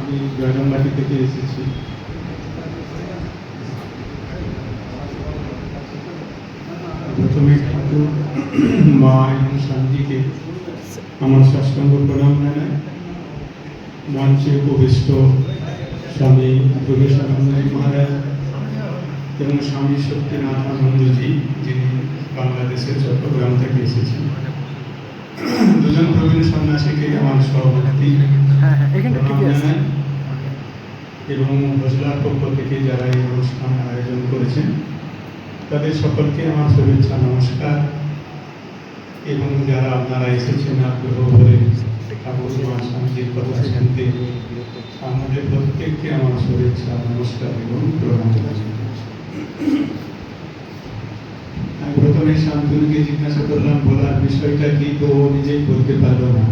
আমি জয়রামবাটি থেকে এসেছি। প্রথমে ঠাকুর মা এবং আমার সাষ্টাঙ্গ প্রণাম জানাই মঞ্চে স্বামী যোগেশানন্দ মহারাজ। এবং স্বামী শক্তিনাথ আনন্দজি যিনি বাংলাদেশের চট্টগ্রাম থেকে এসেছেন। দুজন প্রবীণ সন্ন্যাসীকে আমার সভাপতি হ্যাঁ হ্যাঁ এবং ভোজলার পক্ষ থেকে যারা এই অনুষ্ঠান আয়োজন করেছেন তাদের সকলকে আমার শুভেচ্ছা নমস্কার। এবং যারা আপনারা এসেছেন আগ্রহ ভরে ঠাকুর শান্তির কথা শুনতে আমাদের প্রত্যেককে আমার শুভেচ্ছা নমস্কার এবং প্রণাম জানাই। প্রথমে শান্তনুকে জিজ্ঞাসা করলাম, বলার বিষয়টা কি? তো ও নিজেই বলতে পারল না।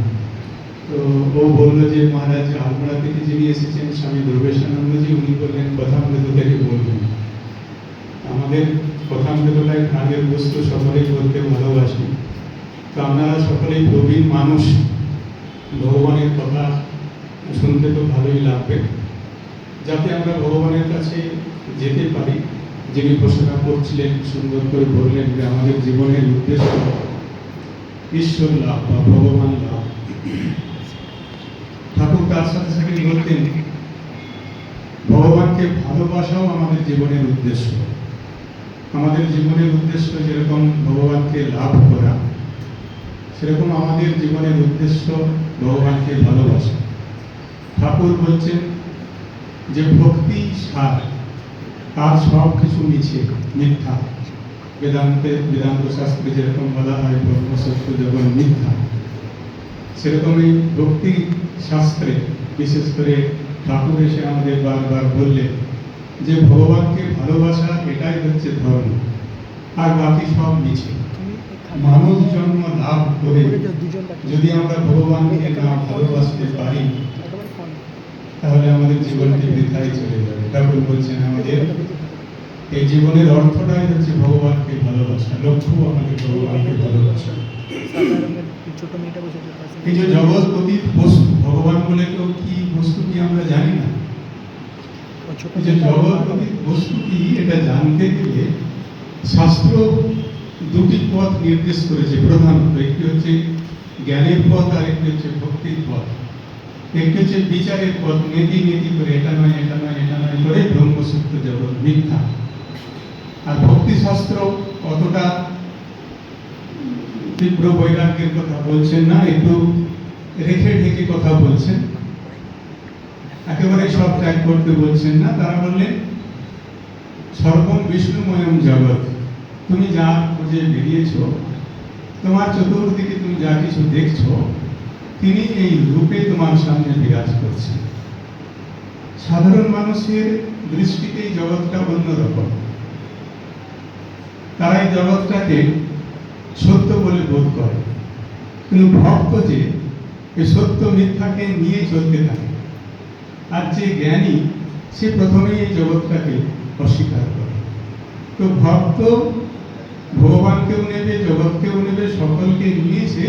তো ও বলল যে, মহারাজ, আলমোড়া থেকে যিনি এসেছেন, স্বামী দুর্বেশানন্দজি উনি বললেন কথামৃত থেকে বলবেন। আমাদের কথামৃতটাই প্রাণের বস্তু সকলেই বলতে ভালোবাসি। তো আপনারা সকলেই প্রবীণ মানুষ। ভগবানের কথা শুনতে তো ভালোই লাগবে। যাতে আমরা ভগবানের কাছে যেতে পারি যিনি ঘোষণা করছিলেন সুন্দর করে বললেন যে আমাদের জীবনের উদ্দেশ্য ঈশ্বর লাভ বা ভগবান লাভ। ঠাকুর তার সাথে সাথে বলতেন ভগবানকে ভালোবাসাও আমাদের জীবনের উদ্দেশ্য। আমাদের জীবনের উদ্দেশ্য যেরকম ভগবানকে লাভ করা, সেরকম আমাদের জীবনের উদ্দেশ্য ভগবানকে ভালোবাসা। ঠাকুর বলছেন যে ভক্তি সার। আর সব কিছু মিছে, মিথ্যা। বেদান্তে, বেদান্ত শাস্ত্রে যেরকম বলা হয় ব্রহ্মসত্য যখন মিথ্যা। সেরকমই ভক্তি শাস্ত্রে, বিশেষ করে ঠাকুর এসে আমাদের বারবার বললেন যে, ভগবানকে ভালোবাসা এটাই হচ্ছে ধর্ম, আর বাকি সব মিছে। মানুষ জন্ম লাভ করে, যদি আমরা ভগবানকে না ভালোবাসতে পারি তাহলে আমাদের জীবনটি বৃথায় চলে যাবে। ঠাকুর বলছেন, আমাদের এই জীবনের অর্থটাই হচ্ছে ভগবানকে ভালোবাসা। লক্ষ্য আমাদের ভগবানকে ভালোবাসা। এই যে জগৎপতি বস্তু, ভগবান বলে তো কি বস্তু কি আমরা জানি না? যে জগৎপতি বস্তু কি, এটা জানতে গেলে শাস্ত্র দুটি পথ নির্দেশ করেছে। প্রধানত একটি হচ্ছে জ্ঞানের পথ আর একটি হচ্ছে ভক্তির পথ। একটি হচ্ছে বিচারের পথ, নেতি নেতি করে এটা নয় এটা নয় এটা নয় করে ব্রহ্মসূত্র জগৎ মিথ্যা। আর ভক্তিশাস্ত্র অতটা তীব্র বৈরাগ্যের কথা বলছেন না, একটু রেখে ঢেকে কথা বলছেন। একেবারে সব ত্যাগ করতে বলছেন না, তারা বললেন, সর্বম বিষ্ণুময়ম জগৎ, তুমি যা খুঁজে বেরিয়েছ, তোমার চতুর্দিকে তুমি যা কিছু দেখছ তিনি এই রূপে তোমার সামনে বিরাজ করছেন। সাধারণ মানুষের দৃষ্টিতে এই জগৎটা অন্যরকম। তারা এই জগৎটাকে সত্য বলে বোধ করে। কিন্তু ভক্ত যে সত্য মিথ্যাকে নিয়ে চলতে থাকে। আর যে জ্ঞানী, সে প্রথমেই এই জগৎটাকে অস্বীকার করে। তো ভক্ত ভগবানকেও নেবে, জগৎকেও নেবে, সকলকে নিয়ে সে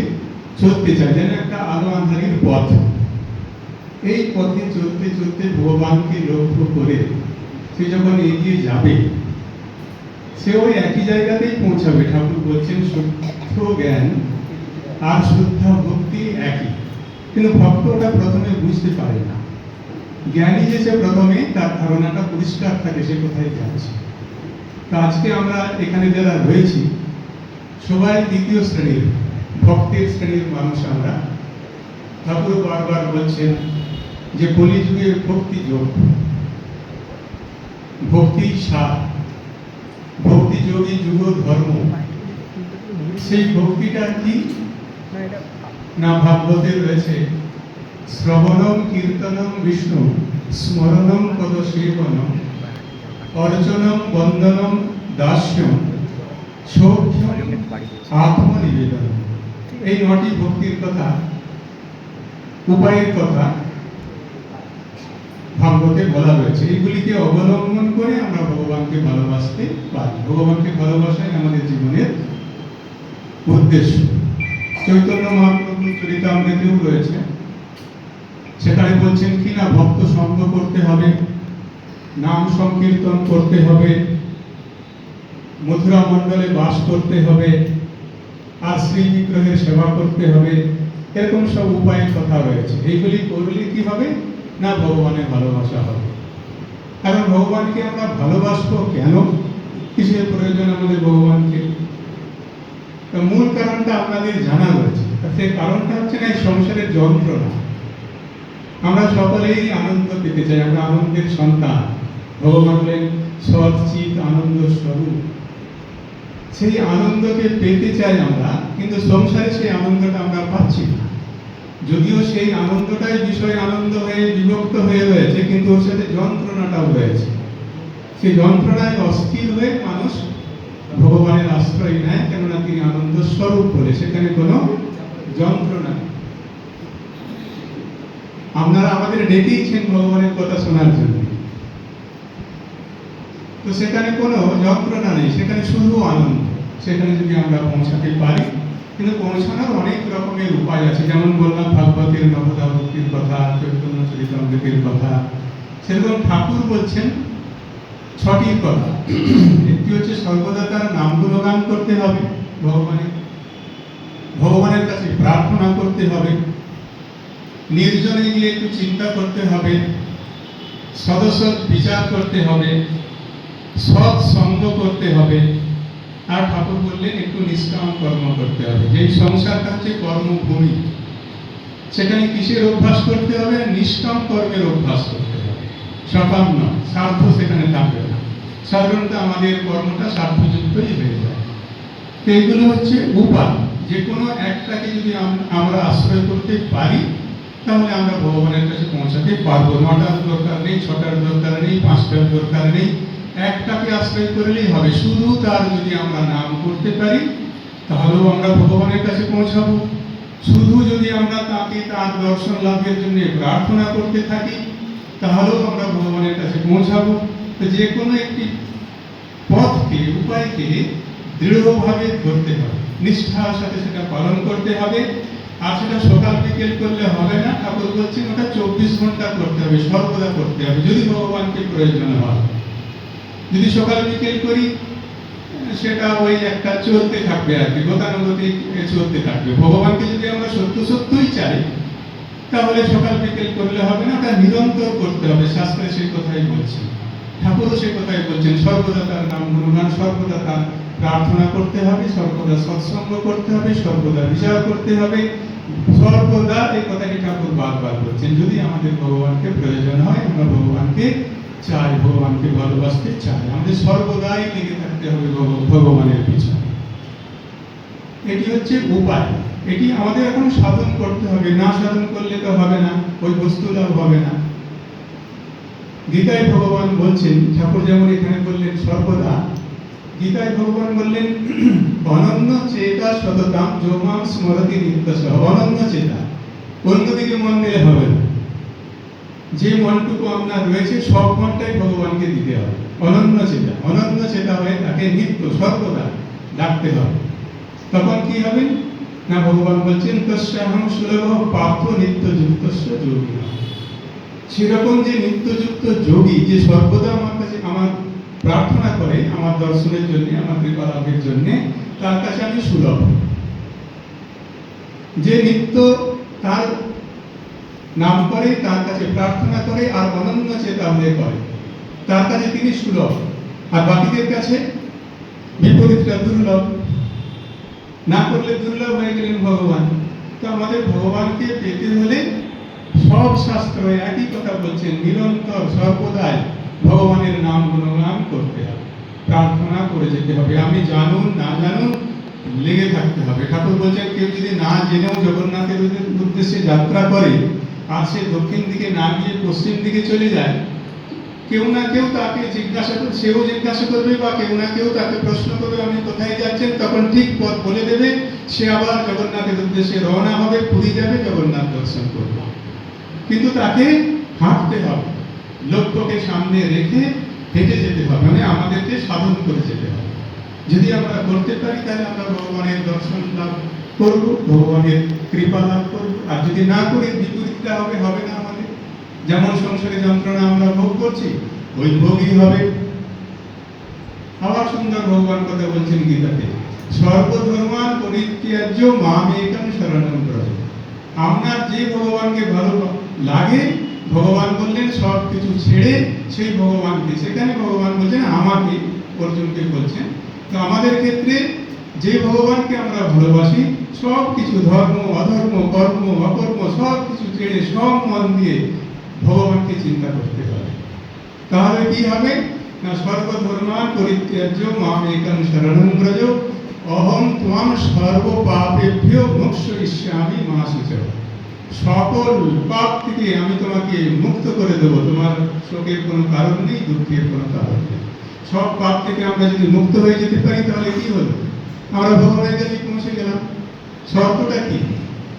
চলতে চায়, যেন একটা আলো আন্ধারির পথ। এই পথে চলতে চলতে ভগবানকে লক্ষ্য করে সে যখন এগিয়ে যাবে সে ওই একই জায়গাতেই পৌঁছাবে। ঠাকুর বলছেন, শুদ্ধ জ্ঞান আর শুদ্ধা ভক্তি একই। কিন্তু ভক্ত ওটা প্রথমে বুঝতে পারে না। জ্ঞানী যে সে প্রথমে তার ধারণাটা পরিষ্কার থাকে, সে কোথায় যাচ্ছে। তো আজকে আমরা এখানে যারা রয়েছি, সবাই দ্বিতীয় শ্রেণির। ভক্তের শ্রেণির মানুষ আমরা। ঠাকুর বারবার বলছেন যে কলিযুগে ভক্তি যোগ, ভক্তি সার ভক্তি যোগী যুগ ধর্ম। সেই ভক্তিটা কি? না এটা না ভাগবতে রয়েছে শ্রবণম কীর্তনম বিষ্ণু স্মরণম পদ সেবনম অর্চনম বন্দনম দাস্যম, সৌখ্যম আত্মনিবেদন এই নটি ভক্তির কথা, উপায়ের কথা ভাগবতে বলা রয়েছে এগুলিকে অবলম্বন করে আমরা ভগবানকে ভালোবাসতে পারি। ভগবানকে ভালোবাসাই আমাদের জীবনের উদ্দেশ্য। চৈতন্য মহাপ্রভুর চরিতামৃতেও রয়েছে। সেখানে বলছেন, কি না ভক্ত সঙ্গ করতে হবে? নাম সংকীর্তন করতে হবে? মথুরা মণ্ডলে বাস করতে হবে? আর শ্রী বিগ্রহের সেবা করতে হবে, এরকম সব উপায়ের কথা রয়েছে। এইগুলি করলে কি হবে? না ভগবানের ভালোবাসা হবে। কারণ ভগবানকে আমরা ভালোবাসবো কেন? কিসের প্রয়োজন আমাদের ভগবানকে? মূল কারণটা আপনাদের জানা রয়েছে। সেই কারণটা হচ্ছে না, এই সংসারের যন্ত্রণা। আমরা সকলেই আনন্দ পেতে চাই, আমরা আনন্দের সন্তান। ভগবান সৎ চিত আনন্দ স্বরূপ। সেই আনন্দকে পেতে চাই আমরা, কিন্তু সংসারে সেই আনন্দটা আমরা পাচ্ছি না। যদিও সেই আনন্দটাই বিষয় আনন্দ হয়ে বিভক্ত হয়ে রয়েছে, কিন্তু ওর সাথে যন্ত্রণাটাও রয়েছে। সেই যন্ত্রণায় অস্থির হয়ে মানুষ ভগবানের আশ্রয় নেয়, কেননা তিনি আনন্দ স্বরূপ বলে, সেখানে কোনো যন্ত্রণা আপনারা আমাদের ডেকেইছেন ভগবানের কথা শোনার জন্য। তো সেখানে কোনো যন্ত্রণা নেই, সেখানে শুধু আনন্দ। সেখানে যদি আমরা পৌঁছাতে পারি, কিন্তু পৌঁছানোর অনেক রকমের উপায় আছে। যেমন বললাম, ভাগবতের নবদা ভক্তির কথা, চৈতন্য চরিতামৃতের কথা। সেরকম ঠাকুর বলছেন ছটি কথা। একটি হচ্ছে সর্বদা তার নাম গুণগান করতে হবে ভগবানের ভগবানের কাছে প্রার্থনা করতে হবে। নির্জনে গিয়ে একটু চিন্তা করতে হবে। সদস্য বিচার করতে হবে। সৎ সঙ্গ করতে হবে। আর ঠাকুর বললেন, একটু নিষ্কাম কর্ম করতে হবে। যেই সংসারটা হচ্ছে কর্মভূমি, সেখানে কিসের অভ্যাস করতে হবে? নিষ্কাম কর্মের অভ্যাস করতে হবে। নয় স্বার্থ সেখানে থাকবে না। সাধারণত আমাদের কর্মটা স্বার্থযুক্তই হয়ে যায়। তো এইগুলো হচ্ছে উপায়। যে কোনো একটাকে যদি আমরা আশ্রয় করতে পারি, তাহলে আমরা ভগবানের কাছে পৌঁছাতে পারব। নটার দরকার নেই, ছটার দরকার নেই, পাঁচটার দরকার নেই। একটাকে আশ্রয় করলেই হবে। শুধু তার যদি আমরা নাম করতে পারি, তাহলেও আমরা ভগবানের কাছে পৌঁছাবো। শুধু যদি আমরা তাকে তার দর্শন লাভের জন্য প্রার্থনা করতে থাকি, তাহলেও আমরা ভগবানের কাছে পৌঁছাবো। তো যে কোনো একটি পথকে, উপায়কে দৃঢ়ভাবে ধরতে হবে। নিষ্ঠার সাথে সেটা পালন করতে হবে। আর সেটা সকাল বিকেল করলে হবে না। ঠাকুর বলছেন, ওটা চব্বিশ ঘণ্টা করতে হবে, সর্বদা করতে হবে। যদি ভগবানকে প্রয়োজন হয়। যদি সকাল বিকেল করি, সেটা ওই একটা চলতে থাকবে আর কি, গতানুগতিক চলতে থাকবে। ভগবানকে যদি আমরা সত্য সত্যই চাই, তাহলে সকাল বিকেল করলে হবে না ওটা নিরন্তর করতে হবে। শাস্ত্রে সেই কথাই বলছে। ঠাকুরও সেই কথাই বলছেন, সর্বদা তার নাম গুণগান সর্বদা তার প্রার্থনা করতে হবে, সর্বদা সৎসঙ্গ করতে হবে, সর্বদা বিচার করতে হবে। সর্বদা এই কথাটি ঠাকুর বারবার বলছেন। যদি আমাদের ভগবানকে প্রয়োজন হয়, আমরা ভগবানকে চাই ভগবানকে ভালোবাসতে চাই আমাদের সর্বদাই লেগে থাকতে হবে ভগবানের পিছনে। এটি হচ্ছে উপায়। এটি আমাদের এখন সাধন করতে হবে। না সাধন করলে তো হবে না ওই বস্তু লাভ হবে না। গীতায় ভগবান বলছেন, ঠাকুর যেমন এখানে বললেন, সর্বদা। গীতায় ভগবান বললেন, অনন্য চেতা সততাম যোমাম স্মরতি নিত্যস। অনন্য চেতা। অন্যদিকে মন দিলে হবে না। যে মনটুকু আপনার রয়েছে, সব মনটাই ভগবানকে দিতে হবে। অনন্য চেতা অনন্য চেতা হয়ে তাকে নিত্য, সর্বদা ডাকতে হবে। তখন কি হবে? না, ভগবান বলছেন, তস্যাহং সুলভ পার্থ নিত্যযুক্তস্য যোগী সেরকম যে নিত্যযুক্ত যোগী, যে সর্বদা আমার কাছে আমার প্রার্থনা করে, আমার দর্শনের জন্য, আমার কৃপা লাভের জন্য, তার কাছে আমি সুলভ। যে নিত্য, তার নাম করে, তার কাছে প্রার্থনা করে আর অনন্য চেতা হয়ে করে তার কাছে তিনি সুলভ। আর বাকিদের কাছে বিপরীতটা দুর্লভ। না করলে দুর্লভ হয়ে গেলেন ভগবান। তো আমাদের ভগবানকে পেতে হলে সব শাস্ত্র একই কথা বলছেন, নিরন্তর সর্বদাই ভগবানের নাম গুণগান করতে হবে। প্রার্থনা করে যেতে হবে। আমি জানুন, না জানুন, লেগে থাকতে হবে। ঠাকুর বলছেন, কেউ যদি না জেনেও জগন্নাথের উদ্দে- উদ্দেশ্যে যাত্রা করে আর দক্ষিণ দিকে না গিয়ে পশ্চিম দিকে চলে যায়, কেউ না কেউ তাকে জিজ্ঞাসা করবে সেও জিজ্ঞাসা করবে বা কেউ না কেউ তাকে প্রশ্ন করবে, আপনি কোথায় যাচ্ছেন? তখন ঠিক পথ বলে দেবে, সে আবার জগন্নাথের উদ্দেশ্যে রওনা হবে, পুরী যাবে, জগন্নাথ দর্শন করবে। কিন্তু তাকে হাঁটতে হবে লক্ষ্যকে সামনে রেখে হেঁটে যেতে হবে মানে আমাদেরকে সাধন করে যেতে হবে। যদি আমরা করতে পারি, তাহলে আমরা ভগবানের দর্শন লাভ করব, ভগবানের কৃপা লাভ করব, আর যদি না করি বিপরীতটা হবে হবে না আমাদের। যেমন সংসারে যন্ত্রণা আমরা ভোগ করছি, ওই ভোগই হবে। আবার সুন্দর ভগবান কথা বলছেন গীতাতে সর্বধর্মান পরিত্যাজ্য আপনার যে ভগবানকে ভালো লাগে, ভগবান বললেন, সব কিছু ছেড়ে সেই ভগবানকে। সেখানে ভগবান বলছেন, আমাকে অর্জুনকে বলছেন। তো আমাদের ক্ষেত্রে যে ভগবানকে আমরা ভালোবাসি সব কিছু ধর্ম, অধর্ম, কর্ম, অকর্ম সব কিছু ছেড়ে সব মন দিয়ে ভগবানকে চিন্তা করতে হবে তাহলে কি হবে? না সর্বধর্মান পরিত্যাজ্য মাম একম শরণং ব্রজ অহম ত্বম সর্ব পাপেভ্য মোক্ষ ইস্যামি মা সকল পাপ থেকে আমি তোমাকে মুক্ত করে দেব। তোমার শোকের কোনো কারণ নেই, দুঃখের কোনো কারণ নেই। সব পাপ থেকে আমরা যদি মুক্ত হয়ে যেতে পারি, তাহলে কি হলো? আমরা ভগবানের কাছে পৌঁছে গেলাম। শর্তটা কি?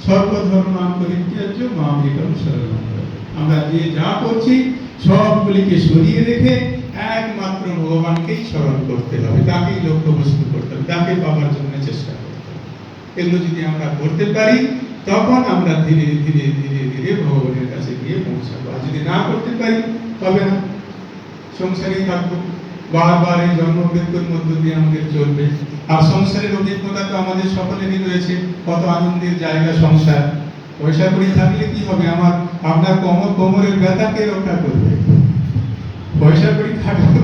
সর্বধর্মান পরিত্যাজ্য মাম একম শরণং ব্রজ আমরা যে যা করছি, সবগুলিকে সরিয়ে রেখে একমাত্র ভগবানকেই স্মরণ করতে হবে। তাকেই লক্ষ্য বস্তু করতে হবে, তাকে পাওয়ার জন্য চেষ্টা করতে হবে। এগুলো যদি আমরা করতে পারি, তখন আমরা ধীরে ধীরে ধীরে ধীরে ভগবানের কাছে গিয়ে পৌঁছাবো। আর যদি না করতে পারি, তবে না। সংসারেই থাকব। বারবার এই জন্ম মৃত্যুর মধ্য দিয়ে আমাদের চলবে। আর সংসারের অভিজ্ঞতা তো আমাদের সকলেরই রয়েছে। কত আনন্দের জায়গা সংসার। পয়সা করি থাকলে কি হবে? আমার আপনার কোমর, কোমরের ব্যথাকে রক্ষা করবে। পয়সা করি থাকলে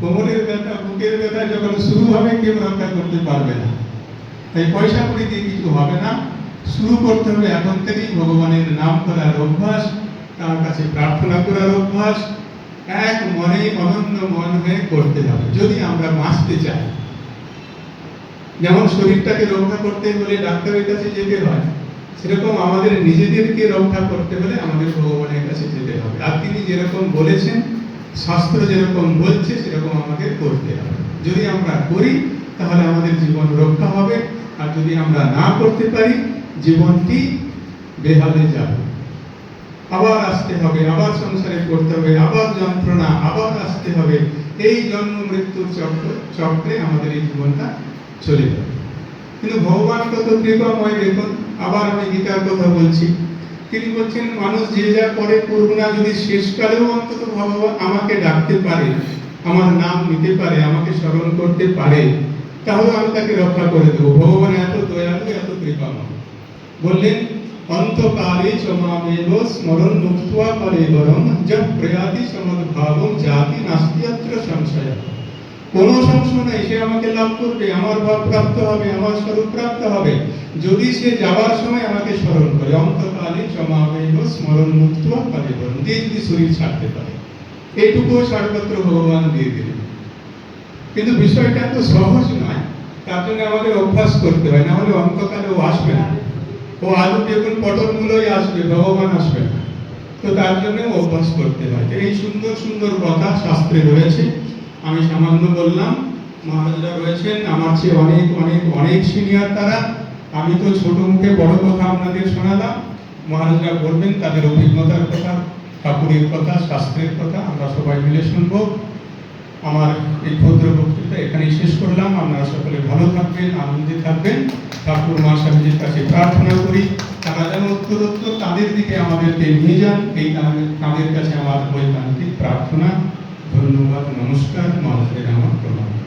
কোমরের ব্যথা, বুকের ব্যথা যখন শুরু হবে, কেউ রক্ষা করতে পারবে না। তাই পয়সা করি দিয়ে কিছু হবে না। শুরু করতে হবে এখন থেকেই ভগবানের নাম করার অভ্যাস, তার কাছে প্রার্থনা করার অভ্যাস এক মনে অনন্য মন হয়ে করতে হবে, যদি আমরা বাঁচতে চাই। যেমন শরীরটাকে রক্ষা করতে হলে ডাক্তারের কাছে যেতে হয়, সেরকম আমাদের নিজেদেরকে রক্ষা করতে হলে আমাদের ভগবানের কাছে যেতে হবে। আর তিনি যেরকম বলেছেন, শাস্ত্র যেরকম বলছে, সেরকম আমাদের করতে হবে। যদি আমরা করি, তাহলে আমাদের জীবন রক্ষা হবে। আর যদি আমরা না করতে পারি, জীবনটি বেহালে যাবে। আবার আসতে হবে, আবার সংসারে করতে হবে, আবার যন্ত্রণা, আবার আসতে হবে। এই জন্ম মৃত্যুর চক্র, চক্রে আমাদের এই জীবনটা চলে যাবে। কিন্তু ভগবান কত কৃপাময় দেখুন আবার আমি গীতার কথা বলছি। তিনি বলছেন, মানুষ যে যা করে করুক না, যদি শেষকালেও অন্তত ভগবান আমাকে ডাকতে পারে, আমার নাম নিতে পারে, আমাকে স্মরণ করতে পারে, তাহলে আমি তাকে রক্ষা করে দেবো। ভগবান এত দয়ালু, এত কৃপাময়। বললেন অন্তকালে চমামেব স্মরণ মুক্তয়া পরে বরং যা প্রয়াতি সমদ্ভাবম জাতি নাস্তিয়াত্র সংশয় কোনো সংশয় নেই, সে আমাকে লাভ করবে, আমার ভাব প্রাপ্ত হবে, আমার স্বরূপ প্রাপ্ত হবে। যদি সে যাওয়ার সময় আমাকে স্মরণ করে, অন্তকালে জমাবেব স্মরণ মুক্ত পারে বরং দিয়ে যদি শরীর ছাড়তে পারে। এইটুকু সর্বত্র ভগবান দিয়ে দিলেন। কিন্তু বিষয়টা এত সহজ নয়, তার জন্য আমাদের অভ্যাস করতে হয়, না হলে অন্তকালে ও আসবে না। ও আলু বেগুন পটল মূলই আসবে, ভগবান আসবে না। তো তার জন্য অভ্যাস করতে হয়। এই সুন্দর সুন্দর কথা শাস্ত্রে রয়েছে। আমি সামান্য বললাম, মহারাজরা রয়েছেন, আমার চেয়ে অনেক অনেক অনেক সিনিয়র তারা। আমি তো ছোট মুখে বড় কথা আপনাদের শোনালাম। মহারাজরা বলবেন, তাদের অভিজ্ঞতার কথা, ঠাকুরের কথা, শাস্ত্রের কথা, আমরা সবাই মিলে শুনব। আমার এই ক্ষুদ্র বক্তৃতা এখানেই শেষ করলাম। আপনারা সকলে ভালো থাকবেন, আনন্দে থাকবেন। ঠাকুর মা স্বামীজির কাছে প্রার্থনা করি, তারা যেন উত্তরোত্তর তাদের দিকে আমাদেরকে নিয়ে যান। এই তাদের কাছে আমার বৈকান্তিক প্রার্থনা। ধন্যবাদ, নমস্কার। মানুষের আমার প্রণাম।